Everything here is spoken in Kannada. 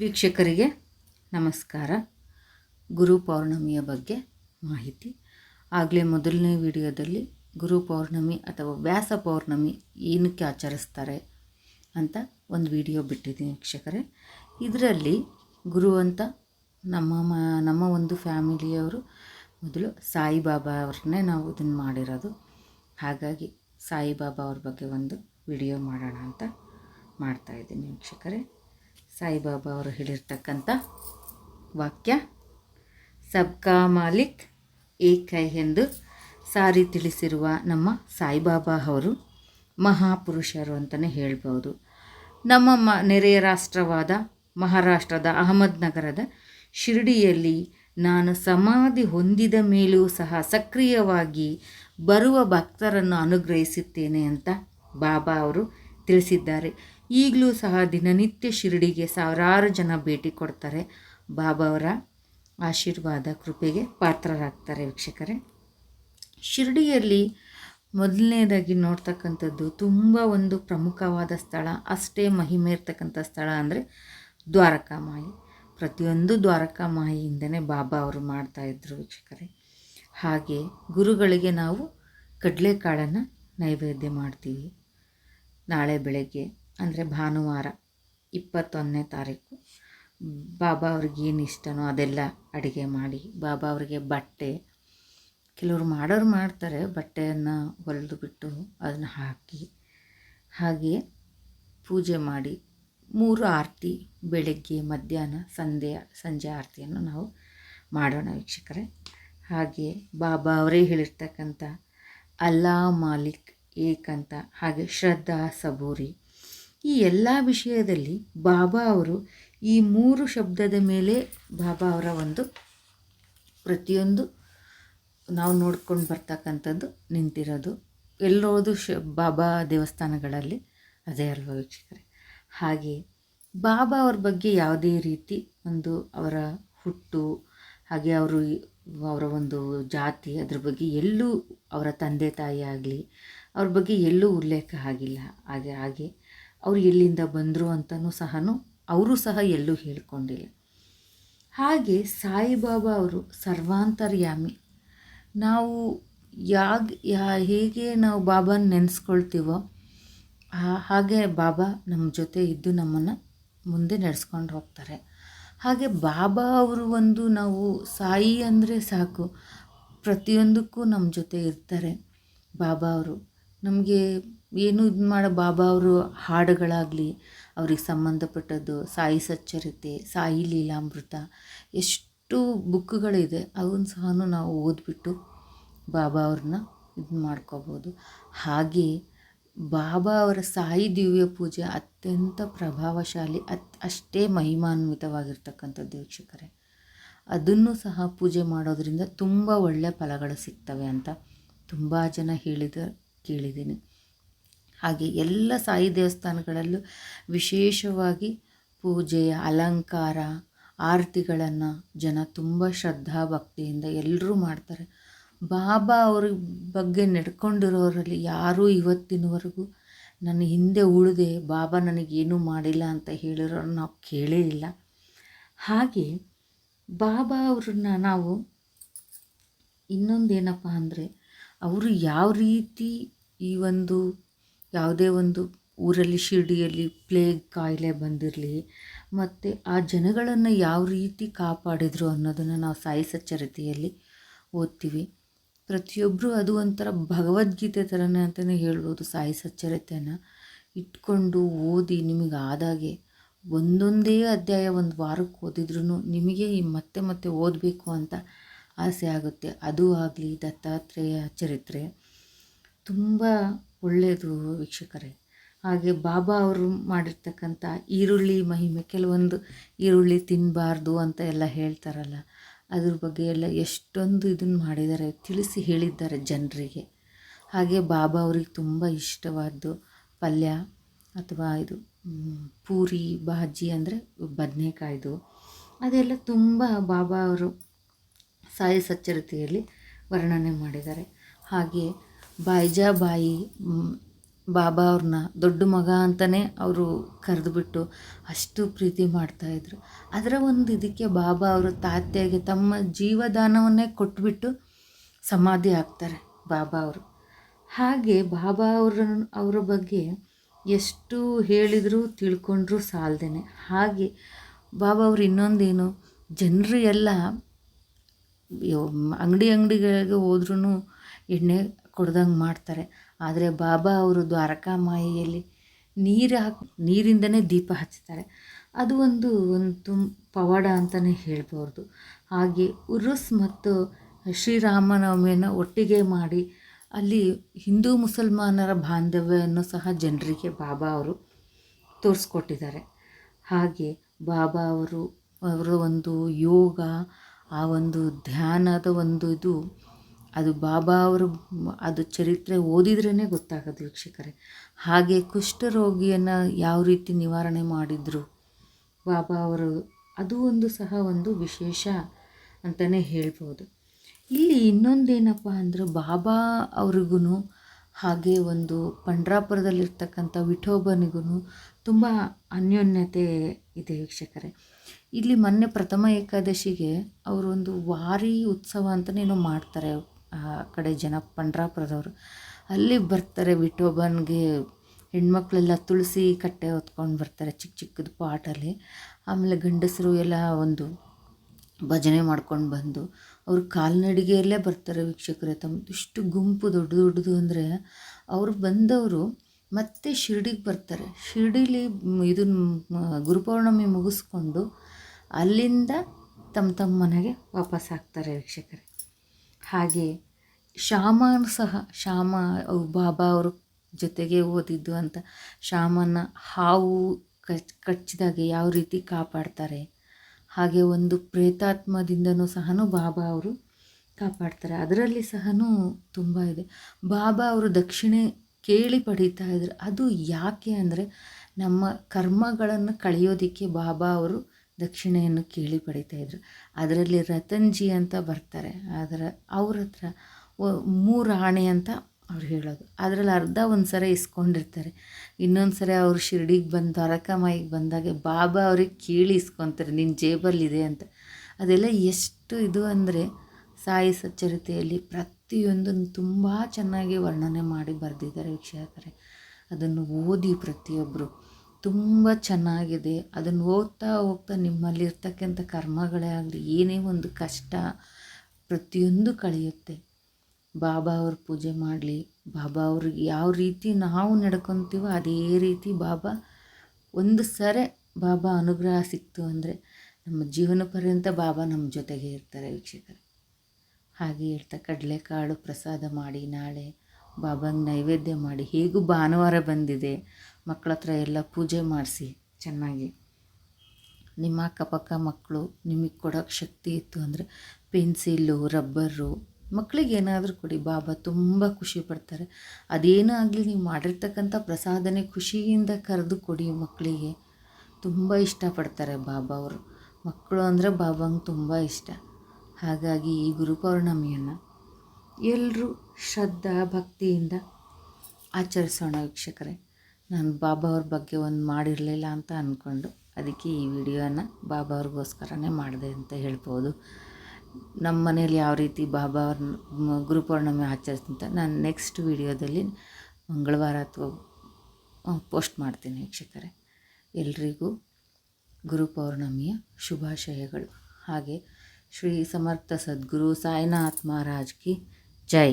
ವೀಕ್ಷಕರಿಗೆ ನಮಸ್ಕಾರ. ಗುರು ಪೌರ್ಣಮಿಯ ಬಗ್ಗೆ ಮಾಹಿತಿ. ಆಗಲೇ ಮೊದಲನೇ ವಿಡಿಯೋದಲ್ಲಿ ಗುರು ಪೌರ್ಣಮಿ ಅಥವಾ ವ್ಯಾಸ ಪೌರ್ಣಮಿ ಏನಕ್ಕೆ ಆಚರಿಸ್ತಾರೆ ಅಂತ ಒಂದು ವಿಡಿಯೋ ಬಿಟ್ಟಿದ್ದೀನಿ ವೀಕ್ಷಕರೇ. ಇದರಲ್ಲಿ ಗುರು ಅಂತ ನಮ್ಮ ಮ, ನಮ್ಮ ಒಂದು ಫ್ಯಾಮಿಲಿಯವರು ಮೊದಲು ಸಾಯಿಬಾಬಾ ಅವ್ರನ್ನೇ ನಾವು ಇದನ್ನು ಮಾಡಿರೋದು. ಹಾಗಾಗಿ ಸಾಯಿಬಾಬಾ ಅವ್ರ ಬಗ್ಗೆ ಒಂದು ವಿಡಿಯೋ ಮಾಡೋಣ ಅಂತ ಮಾಡ್ತಾಯಿದ್ದೀನಿ ವೀಕ್ಷಕರೇ. ಸಾಯಿಬಾಬಾ ಅವರು ಹೇಳಿರ್ತಕ್ಕಂಥ ವಾಕ್ಯ, ಸಬ್ಕಾ ಮಾಲಿಕ್ ಏಕೈ ಎಂದು ಸಾರಿ ತಿಳಿಸಿರುವ ನಮ್ಮ ಸಾಯಿಬಾಬಾ ಅವರು ಮಹಾಪುರುಷರು ಅಂತಲೇ ಹೇಳ್ಬೋದು. ನಮ್ಮ ಮ, ನೆರೆಯ ರಾಷ್ಟ್ರವಾದ ಮಹಾರಾಷ್ಟ್ರದ ಅಹಮದ್ನಗರದ ಶಿರ್ಡಿಯಲ್ಲಿ ನಾನು ಸಮಾಧಿ ಹೊಂದಿದ ಮೇಲೂ ಸಹ ಸಕ್ರಿಯವಾಗಿ ಬರುವ ಭಕ್ತರನ್ನು ಅನುಗ್ರಹಿಸುತ್ತೇನೆ ಅಂತ ಬಾಬಾ ಅವರು ತಿಳಿಸಿದ್ದಾರೆ. ಈಗಲೂ ಸಹ ದಿನನಿತ್ಯ ಶಿರಡಿಗೆ ಸಾವಿರಾರು ಜನ ಭೇಟಿ ಕೊಡ್ತಾರೆ. ಬಾಬಾವರ ಆಶೀರ್ವಾದ ಕೃಪೆಗೆ ಪಾತ್ರರಾಗ್ತಾರೆ ವೀಕ್ಷಕರೇ. ಶಿರಡಿಯಲ್ಲಿ ಮೊದಲನೇದಾಗಿ ನೋಡ್ತಕ್ಕಂಥದ್ದು ತುಂಬ ಒಂದು ಪ್ರಮುಖವಾದ ಸ್ಥಳ. ಅಷ್ಟೇ ಮಹಿಮೆ ಇರ್ತಕ್ಕಂಥ ಸ್ಥಳ ಅಂದರೆ ದ್ವಾರಕಾಮಾಯಿ. ಪ್ರತಿಯೊಂದು ದ್ವಾರಕಾಮಾಯಿಯಿಂದನೇ ಬಾಬಾ ಅವರು ಮಾಡ್ತಾಯಿದ್ರು ವೀಕ್ಷಕರೇ. ಹಾಗೆ ಗುರುಗಳಿಗೆ ನಾವು ಕಡಲೆಕಾಳನ್ನು ನೈವೇದ್ಯ ಮಾಡ್ತೀವಿ. ನಾಳೆ ಬೆಳಗ್ಗೆ ಅಂದರೆ ಭಾನುವಾರ ಇಪ್ಪತ್ತೊಂದನೇ ತಾರೀಕು. ಬಾಬಾ ಅವ್ರಿಗೆ ಏನು ಇಷ್ಟನೋ ಅದೆಲ್ಲ ಅಡುಗೆ ಮಾಡಿ, ಬಾಬಾ ಅವರಿಗೆ ಬಟ್ಟೆ. ಕೆಲವರು ಮಾಡೋರು ಮಾಡ್ತಾರೆ, ಬಟ್ಟೆಯನ್ನು ಹೊಲಿದು ಬಿಟ್ಟು ಅದನ್ನು ಹಾಕಿ, ಹಾಗೆ ಪೂಜೆ ಮಾಡಿ ಮೂರು ಆರತಿ ಬೆಳಗ್ಗೆ, ಮಧ್ಯಾಹ್ನ, ಸಂಧ್ಯೆ, ಸಂಜೆ ಆರತಿಯನ್ನು ನಾವು ಮಾಡೋಣ ವೀಕ್ಷಕರೇ. ಹಾಗೆ ಬಾಬಾ ಅವರೇ ಹೇಳಿರ್ತಕ್ಕಂಥ ಅಲ್ಲಾ ಮಾಲಿಕ್ ಏಕಂತ, ಹಾಗೆ ಶ್ರದ್ಧಾ ಸಬೂರಿ. ಈ ಎಲ್ಲ ವಿಷಯದಲ್ಲಿ ಬಾಬಾ ಅವರು ಈ ಮೂರು ಶಬ್ದದ ಮೇಲೆ ಬಾಬಾ ಅವರ ಒಂದು ಪ್ರತಿಯೊಂದು ನಾವು ನೋಡ್ಕೊಂಡು ಬರ್ತಕ್ಕಂಥದ್ದು ನಿಂತಿರೋದು. ಎಲ್ಲೋದು ಶ ಬಾಬಾ ದೇವಸ್ಥಾನಗಳಲ್ಲಿ ಅದೇ ಅಲ್ವ ವೀಕ್ಷಕರೇ? ಹಾಗೆ ಬಾಬಾ ಅವ್ರ ಬಗ್ಗೆ ಯಾವುದೇ ರೀತಿ ಒಂದು ಅವರ ಹುಟ್ಟು, ಹಾಗೆ ಅವರು ಅವರ ಒಂದು ಜಾತಿ ಅದ್ರ ಬಗ್ಗೆ ಎಲ್ಲೂ ಅವರ ತಂದೆ ತಾಯಿ ಆಗಲಿ, ಅವ್ರ ಬಗ್ಗೆ ಎಲ್ಲೂ ಉಲ್ಲೇಖ ಆಗಿಲ್ಲ. ಹಾಗೆ ಹಾಗೆ ಅವ್ರು ಎಲ್ಲಿಂದ ಬಂದರು ಅಂತಲೂ ಸಹ ಅವರು ಸಹ ಎಲ್ಲೂ ಹೇಳಿಕೊಂಡಿಲ್ಲ. ಹಾಗೆ ಸಾಯಿಬಾಬಾ ಅವರು ಸರ್ವಾಂತರ್ಯಾಮಿ. ನಾವು ಯಾಗ, ಯಾ, ಹೇಗೆ ನಾವು ಬಾಬಾನ ನೆನೆಸ್ಕೊಳ್ತೀವೋ ಹಾಗೆ ಬಾಬಾ ನಮ್ಮ ಜೊತೆ ಇದ್ದು ನಮ್ಮನ್ನು ಮುಂದೆ ನಡೆಸ್ಕೊಂಡು ಹೋಗ್ತಾರೆ. ಹಾಗೆ ಬಾಬಾ ಅವರು ಒಂದು ನಾವು ಸಾಯಿ ಅಂದರೆ ಸಾಕು. ಪ್ರತಿಯೊಂದಕ್ಕೂ ನಮ್ಮ ಜೊತೆ ಇರ್ತಾರೆ ಬಾಬಾ ಅವರು. ನಮಗೆ ಏನು ಇದು ಮಾಡೋ ಬಾಬಾ ಅವರು ಹಾಡುಗಳಾಗಲಿ, ಅವ್ರಿಗೆ ಸಂಬಂಧಪಟ್ಟದ್ದು, ಸಾಯಿ ಸಚ್ಚರಿತೆ, ಸಾಯಿ ಲೀಲಾಮೃತ, ಎಷ್ಟು ಬುಕ್ಗಳಿದೆ. ಅವನ್ನ ಸಹ ನಾವು ಓದಿಬಿಟ್ಟು ಬಾಬಾ ಅವ್ರನ್ನ ಇದು ಮಾಡ್ಕೋಬೋದು. ಹಾಗೆ ಬಾಬಾ ಅವರ ಸಾಯಿ ದಿವ್ಯ ಪೂಜೆ ಅತ್ಯಂತ ಪ್ರಭಾವಶಾಲಿ, ಅತ್ ಅಷ್ಟೇ ಮಹಿಮಾನ್ವಿತವಾಗಿರ್ತಕ್ಕಂಥದ್ದು ವೀಕ್ಷಕರೇ. ಅದನ್ನು ಸಹ ಪೂಜೆ ಮಾಡೋದರಿಂದ ತುಂಬ ಒಳ್ಳೆಯ ಫಲಗಳು ಸಿಗ್ತವೆ ಅಂತ ತುಂಬ ಜನ ಹೇಳಿದ ಕೇಳಿದ್ದೀನಿ. ಹಾಗೆ ಎಲ್ಲ ಸಾಯಿ ದೇವಸ್ಥಾನಗಳಲ್ಲೂ ವಿಶೇಷವಾಗಿ ಪೂಜೆ, ಅಲಂಕಾರ, ಆರತಿಗಳನ್ನು ಜನ ತುಂಬ ಶ್ರದ್ಧಾ ಭಕ್ತಿಯಿಂದ ಎಲ್ಲರೂ ಮಾಡ್ತಾರೆ. ಬಾಬಾ ಅವ್ರ ಬಗ್ಗೆ ನಡ್ಕೊಂಡಿರೋರಲ್ಲಿ ಯಾರೂ ಇವತ್ತಿನವರೆಗೂ ನನ್ನ ಹಿಂದೆ ಉಳಿದೆ ಬಾಬಾ ನನಗೇನೂ ಮಾಡಿಲ್ಲ ಅಂತ ಹೇಳಿರೋರು ನಾವು ಕೇಳೇ ಇಲ್ಲ. ಹಾಗೆ ಬಾಬಾ ಅವ್ರನ್ನ ನಾವು ಇನ್ನೊಂದೇನಪ್ಪ ಅಂದರೆ, ಅವರು ಯಾವ ರೀತಿ ಈ ಒಂದು ಯಾವುದೇ ಒಂದು ಊರಲ್ಲಿ, ಶಿರ್ಡಿಯಲ್ಲಿ ಪ್ಲೇಗ್ ಕಾಯಿಲೆ ಬಂದಿರಲಿ, ಮತ್ತು ಆ ಜನಗಳನ್ನು ಯಾವ ರೀತಿ ಕಾಪಾಡಿದರು ಅನ್ನೋದನ್ನು ನಾವು ಸಾಯಿ ಚರಿತೆಯಲ್ಲಿ ಓದ್ತೀವಿ. ಪ್ರತಿಯೊಬ್ಬರು ಅದು ಒಂಥರ ಭಗವದ್ಗೀತೆ ಥರನೇ ಅಂತಲೇ ಹೇಳ್ಬೋದು ಸಾಯಿ ಸಚ್ಚರಿತೆನ. ಇಟ್ಕೊಂಡು ಓದಿ ನಿಮಗೆ ಆದಾಗೆ ಒಂದೊಂದೇ ಅಧ್ಯಾಯ ಒಂದು ವಾರಕ್ಕೆ ಓದಿದ್ರೂ ನಿಮಗೆ ಈ ಮತ್ತೆ ಮತ್ತೆ ಓದಬೇಕು ಅಂತ ಆಸೆ ಆಗುತ್ತೆ. ಅದು ಆಗಲಿ ದತ್ತಾತ್ರೇಯ ಚರಿತ್ರೆ. ತುಂಬ ಒಳ್ಳೆಯದು ವೀಕ್ಷಕರೇ. ಹಾಗೆ ಬಾಬಾ ಅವರು ಮಾಡಿರ್ತಕ್ಕಂಥ ಈರುಳ್ಳಿ ಮಹಿಮೆ, ಕೆಲವೊಂದು ಈರುಳ್ಳಿ ತಿನ್ನಬಾರ್ದು ಅಂತ ಎಲ್ಲ ಹೇಳ್ತಾರಲ್ಲ, ಅದ್ರ ಬಗ್ಗೆ ಎಲ್ಲ ಎಷ್ಟೊಂದು ಇದನ್ನು ಮಾಡಿದ್ದಾರೆ, ತಿಳಿಸಿ ಹೇಳಿದ್ದಾರೆ ಜನರಿಗೆ. ಹಾಗೆ ಬಾಬಾ ಅವ್ರಿಗೆ ತುಂಬ ಇಷ್ಟವಾದ್ದು ಪಲ್ಯ ಅಥವಾ ಇದು ಪೂರಿ ಬಾಜಿ ಅಂದರೆ ಬದನೆಕಾಯ್ದು. ಅದೆಲ್ಲ ತುಂಬ ಬಾಬಾ ಅವರು ಸಾಯಿ ಸಚ್ಚರಿತೆಯಲ್ಲಿ ವರ್ಣನೆ ಮಾಡಿದ್ದಾರೆ. ಹಾಗೆ ಬಾಯಿಜಾಬಾಯಿ ಬಾಬಾ ಅವ್ರನ್ನ ದೊಡ್ಡ ಮಗ ಅಂತಲೇ ಅವರು ಕರೆದುಬಿಟ್ಟು ಅಷ್ಟು ಪ್ರೀತಿ ಮಾಡ್ತಾಯಿದ್ರು ಅದರ ಒಂದು ಇದಕ್ಕೆ ಬಾಬಾ ಅವರು ತಾತ್ಯಾಗೆ ತಮ್ಮ ಜೀವದಾನವನ್ನೇ ಕೊಟ್ಬಿಟ್ಟು ಸಮಾಧಿ ಆಗ್ತಾರೆ ಬಾಬಾ ಅವರು. ಹಾಗೆ ಬಾಬಾ ಅವ್ರ, ಅವರ ಬಗ್ಗೆ ಎಷ್ಟು ಹೇಳಿದರೂ ತಿಳ್ಕೊಂಡ್ರೂ ಸಾಲದೇನೆ. ಹಾಗೆ ಬಾಬಾ ಅವರು ಇನ್ನೊಂದೇನು, ಜನರು ಎಲ್ಲ ಅಂಗಡಿ ಅಂಗಡಿಗಳಿಗೆ ಹೋದ್ರೂ ಎಣ್ಣೆ ಕೊಡ್ದಂಗೆ ಮಾಡ್ತಾರೆ. ಆದರೆ ಬಾಬಾ ಅವರು ದ್ವಾರಕಾ ಮಾಯಿಯಲ್ಲಿ ನೀರು ಹಾಕಿ, ನೀರಿಂದನೇ ದೀಪ ಹಚ್ತಾರೆ. ಅದು ಒಂದು ಒಂದು ತುಂಬ ಪವಾಡ ಅಂತಲೇ ಹೇಳ್ಬೋದು. ಹಾಗೆ ಉರುಸ್ ಮತ್ತು ಶ್ರೀರಾಮನವಮಿಯನ್ನು ಒಟ್ಟಿಗೆ ಮಾಡಿ ಅಲ್ಲಿ ಹಿಂದೂ ಮುಸಲ್ಮಾನರ ಬಾಂಧವ್ಯವನ್ನು ಸಹ ಜನರಿಗೆ ಬಾಬಾ ಅವರು ತೋರಿಸ್ಕೊಟ್ಟಿದ್ದಾರೆ. ಹಾಗೆ ಬಾಬಾ ಅವರು, ಅವರ ಒಂದು ಯೋಗ, ಆ ಒಂದು ಧ್ಯಾನದ ಒಂದು ಇದು ಅದು ಬಾಬಾ ಅವರು ಅದು ಚರಿತ್ರೆ ಓದಿದ್ರೇ ಗೊತ್ತಾಗೋದು ವೀಕ್ಷಕರೇ. ಹಾಗೆ ಕುಷ್ಠರೋಗಿಯನ್ನು ಯಾವ ರೀತಿ ನಿವಾರಣೆ ಮಾಡಿದರು ಬಾಬಾ ಅವರು, ಅದು ಒಂದು ಸಹ ಒಂದು ವಿಶೇಷ ಅಂತಲೇ ಹೇಳ್ಬೋದು. ಇಲ್ಲಿ ಇನ್ನೊಂದೇನಪ್ಪ ಅಂದ್ರೆ ಬಾಬಾ ಅವ್ರಿಗೂ ಹಾಗೆ ಒಂದು ಪಂಡ್ರಾಪುರದಲ್ಲಿರ್ತಕ್ಕಂಥ ವಿಠೋಬನಿಗೂ ತುಂಬ ಅನ್ಯೋನ್ಯತೆ ಇದೆ ವೀಕ್ಷಕರೇ. ಇಲ್ಲಿ ಮೊನ್ನೆ ಪ್ರಥಮ ಏಕಾದಶಿಗೆ ಅವರೊಂದು ವಾರಿ ಉತ್ಸವ ಅಂತಲೇ ಏನೋ ಮಾಡ್ತಾರೆ ಕಡೆ ಜನ ಪಂಡ್ರಾಪುರದವರು. ಅಲ್ಲಿ ಬರ್ತಾರೆ ವಿಠೋಬನ್ಗೆ ಹೆಣ್ಮಕ್ಳೆಲ್ಲ ತುಳಸಿ ಕಟ್ಟೆ ಹೊತ್ಕೊಂಡು ಬರ್ತಾರೆ ಚಿಕ್ಕ ಚಿಕ್ಕದು ಪಾಟಲ್ಲಿ. ಆಮೇಲೆ ಗಂಡಸರು ಎಲ್ಲ ಒಂದು ಭಜನೆ ಮಾಡ್ಕೊಂಡು ಬಂದು ಅವರು ಕಾಲ್ನಡಿಗೆಯಲ್ಲೇ ಬರ್ತಾರೆ ವೀಕ್ಷಕರೇ. ತಮ್ಮ ಇಷ್ಟು ಗುಂಪು ದೊಡ್ಡ ದೊಡ್ಡದು ಅಂದರೆ ಅವರು ಬಂದವರು ಮತ್ತೆ ಶಿರ್ಡಿಗೆ ಬರ್ತಾರೆ. ಶಿರ್ಡಿಲಿ ಇದನ್ನ ಗುರುಪೌರ್ಣಮಿ ಮುಗಿಸ್ಕೊಂಡು ಅಲ್ಲಿಂದ ತಮ್ಮ ತಮ್ಮ ಮನೆಗೆ ವಾಪಸ್ ಆಗ್ತಾರೆ ವೀಕ್ಷಕರೇ. ಹಾಗೆ ಶ್ಯಾಮನು ಸಹ, ಶ್ಯಾಮ ಬಾಬಾ ಅವರು ಜೊತೆಗೆ ಓದಿದ್ದು ಅಂತ. ಶ್ಯಾಮನ ಹಾವು ಕಚ್, ಕಚ್ಚಿದಾಗೆ ಯಾವ ರೀತಿ ಕಾಪಾಡ್ತಾರೆ, ಹಾಗೆ ಒಂದು ಪ್ರೇತಾತ್ಮದಿಂದನೂ ಸಹ ಬಾಬಾ ಅವರು ಕಾಪಾಡ್ತಾರೆ. ಅದರಲ್ಲಿ ಸಹ ತುಂಬ ಇದೆ. ಬಾಬಾ ಅವರು ದಕ್ಷಿಣೆ ಕೇಳಿ ಪಡೀತಾ ಇದ್ರು. ಅದು ಯಾಕೆ ಅಂದರೆ ನಮ್ಮ ಕರ್ಮಗಳನ್ನು ಕಳೆಯೋದಕ್ಕೆ ಬಾಬಾ ಅವರು ದಕ್ಷಿಣೆಯನ್ನು ಕೇಳಿ ಪಡಿತಾಯಿದ್ರು ಅದರಲ್ಲಿ ರತನ್ಜಿ ಅಂತ ಬರ್ತಾರೆ. ಅದರ ಅವ್ರ ಹತ್ರ ಮೂರು ಆಣೆ ಅಂತ ಅವ್ರು ಹೇಳೋದು. ಅದರಲ್ಲಿ ಅರ್ಧ ಒಂದು ಸರಿ ಇಸ್ಕೊಂಡಿರ್ತಾರೆ. ಇನ್ನೊಂದು ಸರಿ ಅವರು ಶಿರ್ಡಿಗೆ ಬಂದು ದ್ವಾರಕಾಮಾಯಿಗೆ ಬಂದಾಗ ಬಾಬಾ ಅವ್ರಿಗೆ ಕೇಳಿ ಇಸ್ಕೊತಾರೆ ನಿನ್ನ ಜೇಬಲ್ಲಿದೆ ಅಂತ. ಅದೆಲ್ಲ ಎಷ್ಟು ಇದು ಅಂದರೆ ಸಾಯಿ ಸಚ್ಚರಿತೆಯಲ್ಲಿ ಪ್ರತಿಯೊಂದನ್ನು ತುಂಬ ಚೆನ್ನಾಗಿ ವರ್ಣನೆ ಮಾಡಿ ಬರೆದಿದ್ದಾರೆ ವೀಕ್ಷಕರೇ. ಅದನ್ನು ಓದಿ ಪ್ರತಿಯೊಬ್ಬರು ತುಂಬ ಚೆನ್ನಾಗಿದೆ. ಅದನ್ನು ಓದ್ತಾ ಹೋಗ್ತಾ ನಿಮ್ಮಲ್ಲಿರ್ತಕ್ಕಂಥ ಕರ್ಮಗಳೇ ಆಗಲಿ, ಏನೇ ಒಂದು ಕಷ್ಟ ಪ್ರತಿಯೊಂದು ಕಳೆಯುತ್ತೆ. ಬಾಬಾ ಅವ್ರ ಪೂಜೆ ಮಾಡಲಿ, ಬಾಬಾ ಅವ್ರಿಗೆ ಯಾವ ರೀತಿ ನಾವು ನಡ್ಕೊತೀವೋ ಅದೇ ರೀತಿ ಬಾಬಾ, ಒಂದು ಸರೆ ಬಾಬಾ ಅನುಗ್ರಹ ಸಿಕ್ತು ಅಂದರೆ ನಮ್ಮ ಜೀವನ ಪರ್ಯಂತ ಬಾಬಾ ನಮ್ಮ ಜೊತೆಗೆ ಇರ್ತಾರೆ ವೀಕ್ಷಕರೇ. ಹಾಗೆ ಹೇಳ್ತಾ ಕಡಲೆಕಾಳು ಪ್ರಸಾದ ಮಾಡಿ, ನಾಳೆ ಬಾಬಾಗೆ ನೈವೇದ್ಯ ಮಾಡಿ, ಹೇಗೂ ಭಾನುವಾರ ಬಂದಿದೆ ಮಕ್ಕಳ ಹತ್ರ ಎಲ್ಲ ಪೂಜೆ ಮಾಡಿಸಿ, ಚೆನ್ನಾಗಿ. ನಿಮ್ಮ ಅಕ್ಕಪಕ್ಕ ಮಕ್ಕಳು ನಿಮಗೆ ಕೊಡೋಕ್ಕೆ ಶಕ್ತಿ ಇತ್ತು ಅಂದರೆ ಪೆನ್ಸಿಲ್ಲು ರಬ್ಬರು ಮಕ್ಕಳಿಗೆ ಏನಾದರೂ ಕೊಡಿ, ಬಾಬಾ ತುಂಬ ಖುಷಿ ಪಡ್ತಾರೆ. ಅದೇನೂ ಆಗಲಿ, ನೀವು ಮಾಡಿರ್ತಕ್ಕಂಥ ಪ್ರಸಾದನೆ ಖುಷಿಯಿಂದ ಕರೆದು ಕೊಡಿ ಮಕ್ಕಳಿಗೆ ತುಂಬ ಇಷ್ಟಪಡ್ತಾರೆ ಬಾಬಾ ಅವರು. ಮಕ್ಕಳು ಅಂದರೆ ಬಾಬಂಗೆ ತುಂಬ ಇಷ್ಟ. ಹಾಗಾಗಿ ಈ ಗುರುಪೌರ್ಣಮಿಯನ್ನು ಎಲ್ಲರೂ ಶ್ರದ್ಧಾ ಭಕ್ತಿಯಿಂದ ಆಚರಿಸೋಣ ವೀಕ್ಷಕರೇ. ನಾನು ಬಾಬಾ ಅವ್ರ ಬಗ್ಗೆ ಒಂದು ಮಾಡಿರಲಿಲ್ಲ ಅಂತ ಅಂದ್ಕೊಂಡು ಅದಕ್ಕೆ ಈ ವಿಡಿಯೋನ ಬಾಬಾ ಅವ್ರಿಗೋಸ್ಕರನೇ ಮಾಡಿದೆ ಅಂತ ಹೇಳ್ಬೋದು. ನಮ್ಮ ಮನೇಲಿ ಯಾವ ರೀತಿ ಬಾಬಾ ಅವ್ರನ್ನ ಗುರುಪೌರ್ಣಮಿ ಆಚರಿಸ್ತಂತ ನಾನು ನೆಕ್ಸ್ಟ್ ವಿಡಿಯೋದಲ್ಲಿ ಮಂಗಳವಾರ ಅಥವಾ ಪೋಸ್ಟ್ ಮಾಡ್ತೀನಿ ವೀಕ್ಷಕರೇ. ಎಲ್ರಿಗೂ ಗುರುಪೌರ್ಣಮಿಯ ಶುಭಾಶಯಗಳು. ಹಾಗೆ ಶ್ರೀ ಸಮರ್ಥ ಸದ್ಗುರು ಸಾಯಿನಾಥ್ ಮಹಾರಾಜ್ ಕಿ ಜೈ.